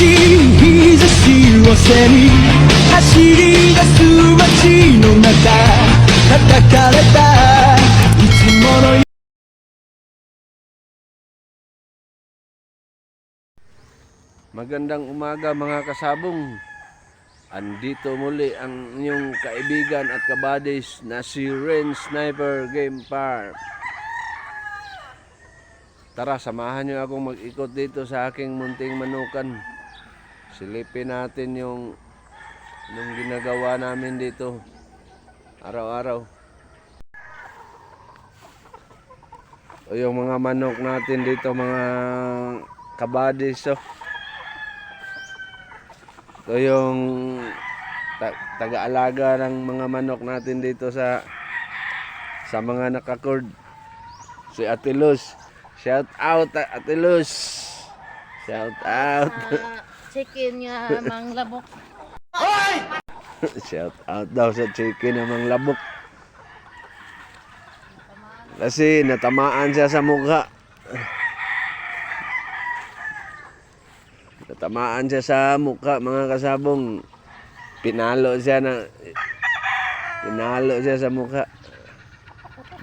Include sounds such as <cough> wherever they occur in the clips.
しい日差しを背に走り出す街の中叩かれたいつもの Magandang umaga mga kasabong. Andito muli ang inyong kaibigan at kabadis na si Ren Sniper Game Park. Tara, samahan niyo akong mag-ikot dito sa aking munting manukan. Silipin natin yung yung ginagawa namin dito araw-araw. O yung mga manok natin dito mga kabadis oh. Ito yung ta- taga-alaga ng mga manok natin dito sa sa mga nakacord. Si Ate. Shout out Ate. Shout out. Chicken nga mang labok. <laughs> Shout out daw sa chicken namang labok. Kasi natamaan siya sa mukha. Natamaan siya sa mukha mga kasabong. Pinalo siya na pinalo siya sa mukha.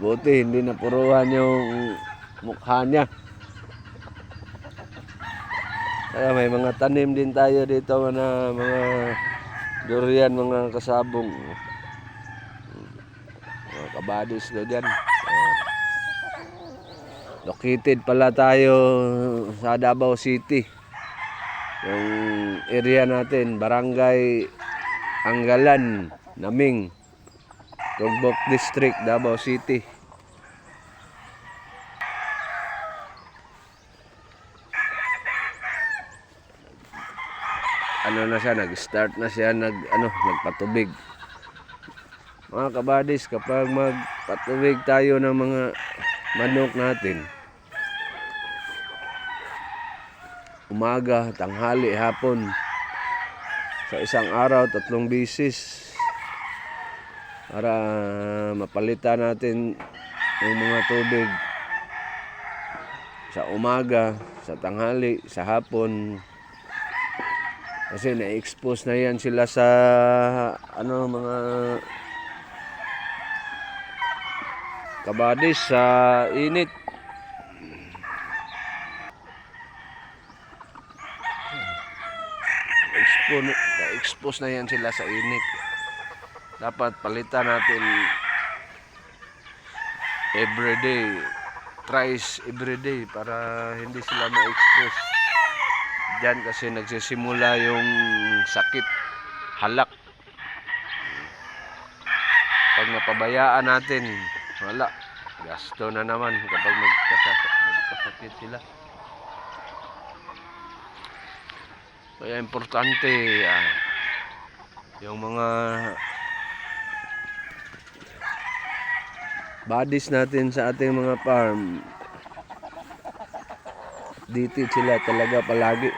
Buti hindi napuruhan yung mukha niya. Kaya may mga tanim din tayo dito na mga durian mga kasabong. Mga kabadis daw dyan. Ah. located pala tayo sa Davao City. Yung area natin, Barangay Anggalan, Naming, Tugbok District, Davao City. Na siya, nag-start na siya, nag, ano, nagpatubig. Mga kabadis, kapag magpatubig tayo ng mga manok natin, umaga, tanghali, hapon, sa isang araw, tatlong bisis, para mapalitan natin yung mga tubig sa umaga, sa tanghali, sa hapon, kasi na-expose na yan sila sa ano mga kabadis sa init. Expose, na-expose na yan sila sa init. Dapat palitan natin everyday, thrice everyday para hindi sila ma-expose. Diyan kasi nagsisimula yung sakit, halak. Pag napabayaan natin, wala. Gasto na naman kapag magkasakit sila. Kaya importante ah, yung mga bodies natin sa ating mga farm dito sila talaga palagi.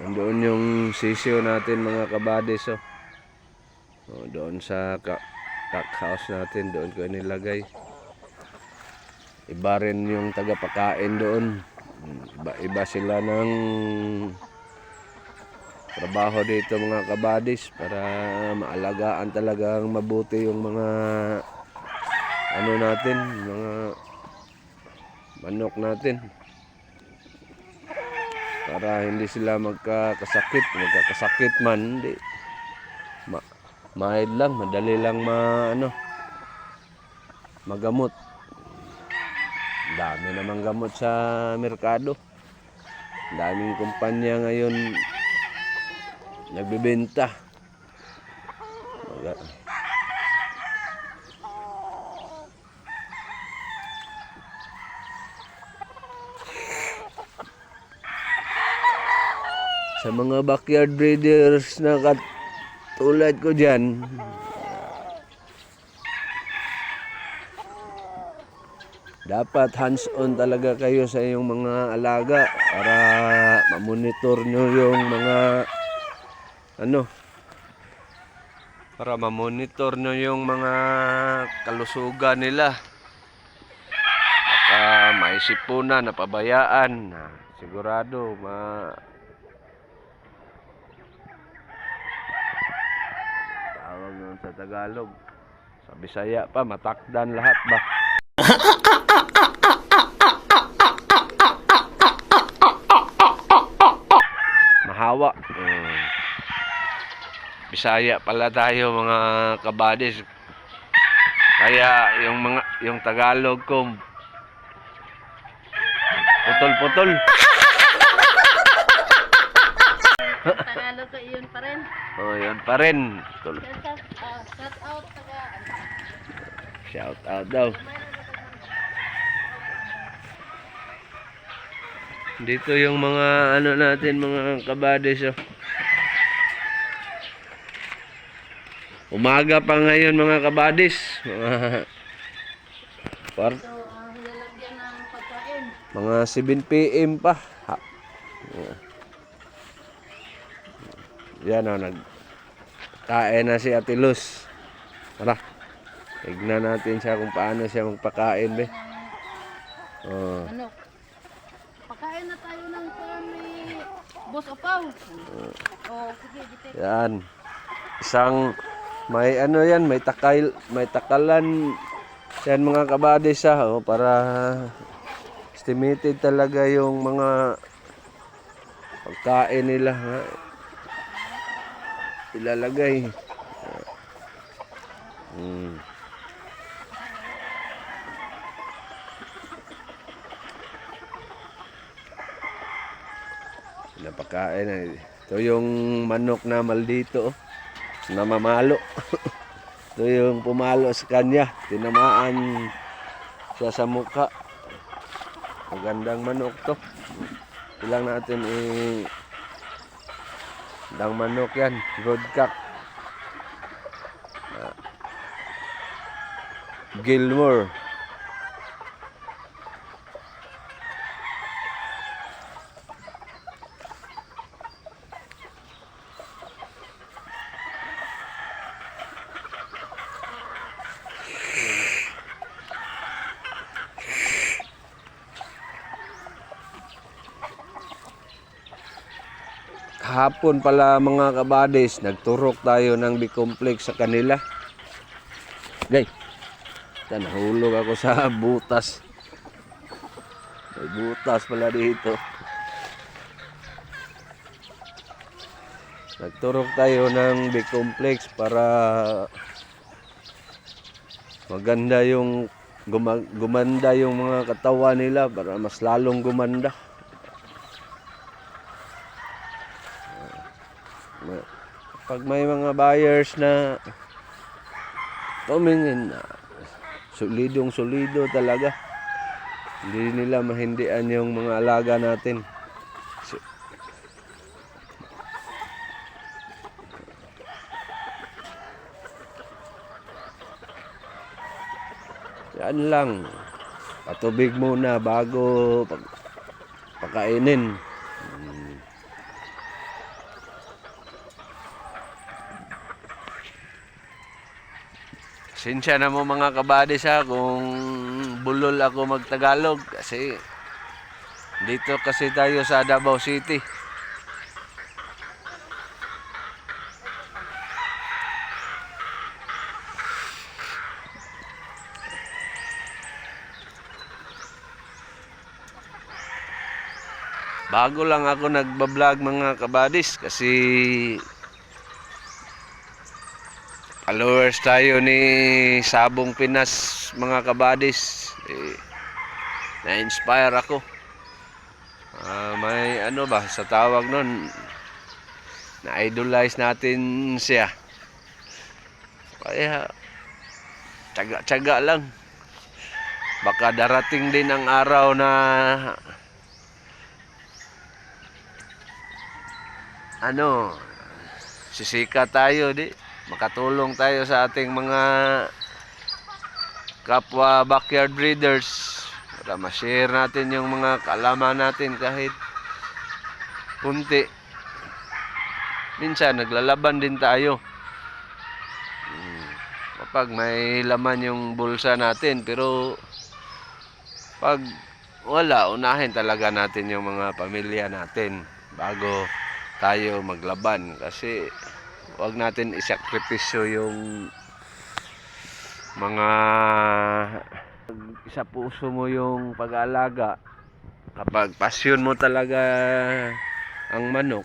Nandoon yung sisyo natin mga kabadis oh. oh doon sa ka cock house natin, doon ko nilagay. Iba rin yung tagapakain doon. Iba-iba sila ng trabaho dito mga kabadis para maalagaan talagang mabuti yung mga ano natin, mga manok natin. Para hindi sila magkakasakit, magkakasakit man, hindi. Ma mahid lang, madali lang ma ano, magamot. Dami namang gamot sa merkado. Daming kumpanya ngayon nagbebenta. Maga- sa mga backyard breeders na katulad ko dyan dapat hands on talaga kayo sa iyong mga alaga para mamonitor nyo yung mga ano para mamonitor nyo yung mga kalusugan nila baka may naisipunan, napabayaan. Na sigurado ma nun sa Tagalog. Sa Bisaya pa, matakdan lahat ba? Mahawa. Mm. Bisaya pala tayo mga kabadis. Kaya yung mga yung Tagalog ko putol-putol. Tagalog ko yun pa rin. Oh, yun pa rin. Shout, out Shout out daw. Dito yung mga ano natin mga kabadis oh. Umaga pa ngayon mga kabadis. Mga par So, ang lalagyan ng mga 7 PM pa. Ha. Yan o, nag kain na si Ate Luz. Tara. Tignan natin siya kung paano siya magpakain, be. Oh. Ano? Pagkain na tayo ng kami. Boss Opaw. Oh, sige, dito. Yan. Isang may ano yan, may takal, may takalan yan mga kabadis ah, oh, para estimated talaga yung mga pagkain nila ha. Ilalagay. Hmm. Napakain na. Ito yung manok na maldito. oh. Na mamalo. <laughs> Ito yung pumalo sa kanya. Tinamaan siya sa mukha. Magandang manok to. Ilang natin i Dang manok yan. Broadcock. Ah. Gilmore. Hapon pala mga kabadis, nagturok tayo ng B-complex sa kanila. Gay, nahulog ako sa butas. May butas pala dito. Nagturok tayo ng B-complex para maganda yung guma- gumanda yung mga katawan nila para mas lalong gumanda. Pag may mga buyers na tumingin na solidong solido talaga hindi nila mahindian yung mga alaga natin. So- yan lang. Patubig muna bago pag pakainin Sinsya na mo mga kabadis ha kung bulol ako magtagalog kasi dito kasi tayo sa Davao City. Bago lang ako nagbablog mga kabadis kasi followers tayo ni Sabong Pinas mga kabadis. Eh, na-inspire ako. Ah, may ano ba sa tawag nun? Na-idolize natin siya. Kaya tsaga-tsaga lang. Baka darating din ang araw na ano sisika tayo di makatulong tayo sa ating mga kapwa backyard breeders para ma-share natin yung mga kaalaman natin kahit kunti. Minsan naglalaban din tayo. Hmm, kapag may laman yung bulsa natin pero pag wala, unahin talaga natin yung mga pamilya natin bago tayo maglaban kasi wag natin isakripisyo yung mga isa puso mo yung pag-aalaga. Kapag pasyon mo talaga ang manok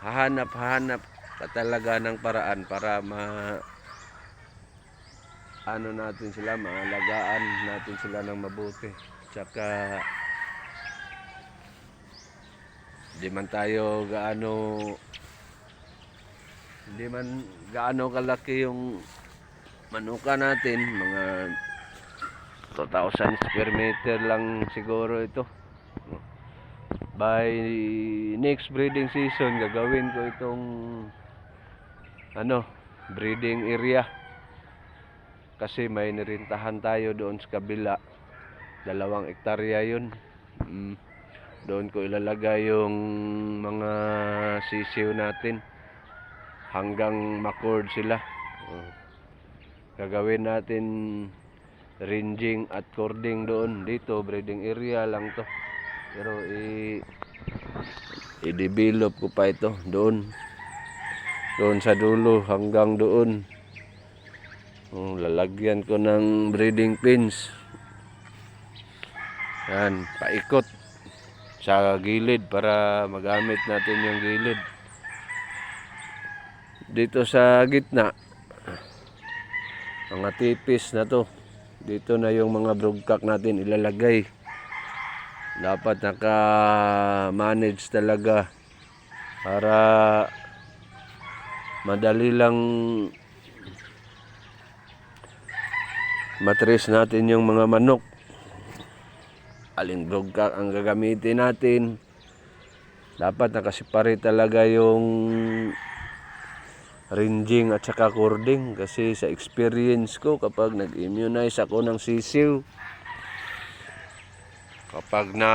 hahanap hahanap ka talaga ng paraan para ma ano natin sila maalagaan natin sila ng mabuti. Tsaka di man tayo gaano hindi man gaano kalaki yung manuka natin mga 2,000 square meter lang siguro ito. By next breeding season gagawin ko itong ano breeding area. Kasi may nirintahan tayo doon sa kabila. Dalawang ektarya yun. Mm. doon ko ilalagay yung mga sisiw natin hanggang macord sila. Oh. gagawin natin ranging at cording doon. Dito breeding area lang to. Pero i i-develop ko pa ito doon. Doon sa dulo hanggang doon. Oh, lalagyan ko ng breeding pins. Yan paikot sa gilid para magamit natin yung gilid dito sa gitna. Mga tipis na to. Dito na yung mga broodcock natin ilalagay. Dapat naka manage talaga para madali lang matrace natin yung mga manok. Aling broodcock ang gagamitin natin. Dapat nakasipare talaga yung ranging at saka cording kasi sa experience ko kapag nag-immunize ako ng sisiw kapag na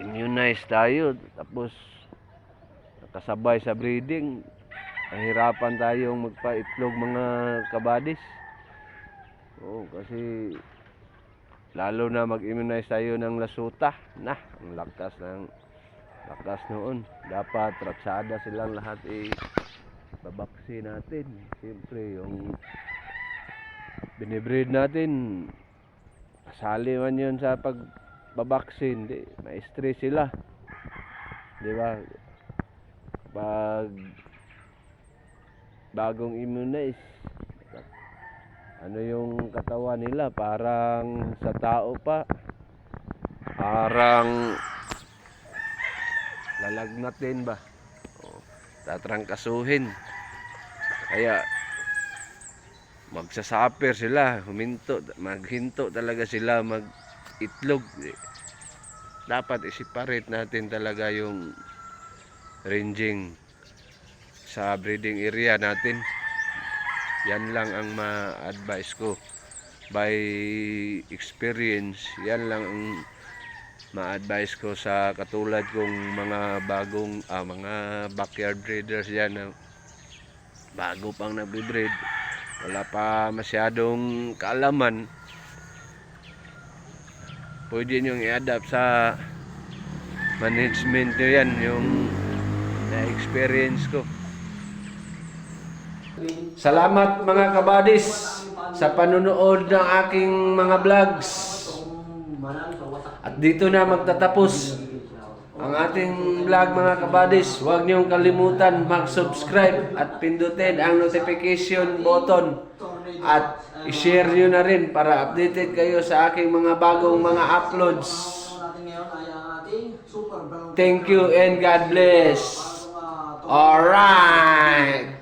immunize tayo tapos nakasabay sa breeding nahirapan tayong magpaitlog mga kabadis. Oo kasi lalo na mag-immunize tayo ng lasuta. Na ang lakas ng lakas noon. Dapat ratsada silang lahat eh babaksi natin. Siyempre yung binibreed natin. Kasali man yun sa pagbabaksin. Di ma-stress sila. Di ba? Pag bagong immunize ano yung katawan nila? Parang sa tao pa. Parang lalagnatin ba? O, tatrangkasuhin kaya magsasaper sila huminto maghinto talaga sila mag itlog dapat i-separate natin talaga yung ranging sa breeding area natin. Yan lang ang ma-advise ko. By experience yan lang ang ma-advise ko sa katulad kong mga bagong ah, mga backyard breeders yan na bago pang nagbe-breed. Wala pa masyadong kaalaman. Pwede nyo i-adapt sa management nyo yan yung na-experience ko. Salamat mga kabadis sa panunood ng aking mga vlogs. At dito na magtatapos ang ating vlog mga kabadis. Huwag niyong kalimutan mag-subscribe at pindutin ang notification button. At i-share niyo na rin para updated kayo sa aking mga bagong mga uploads. Thank you and God bless. Alright!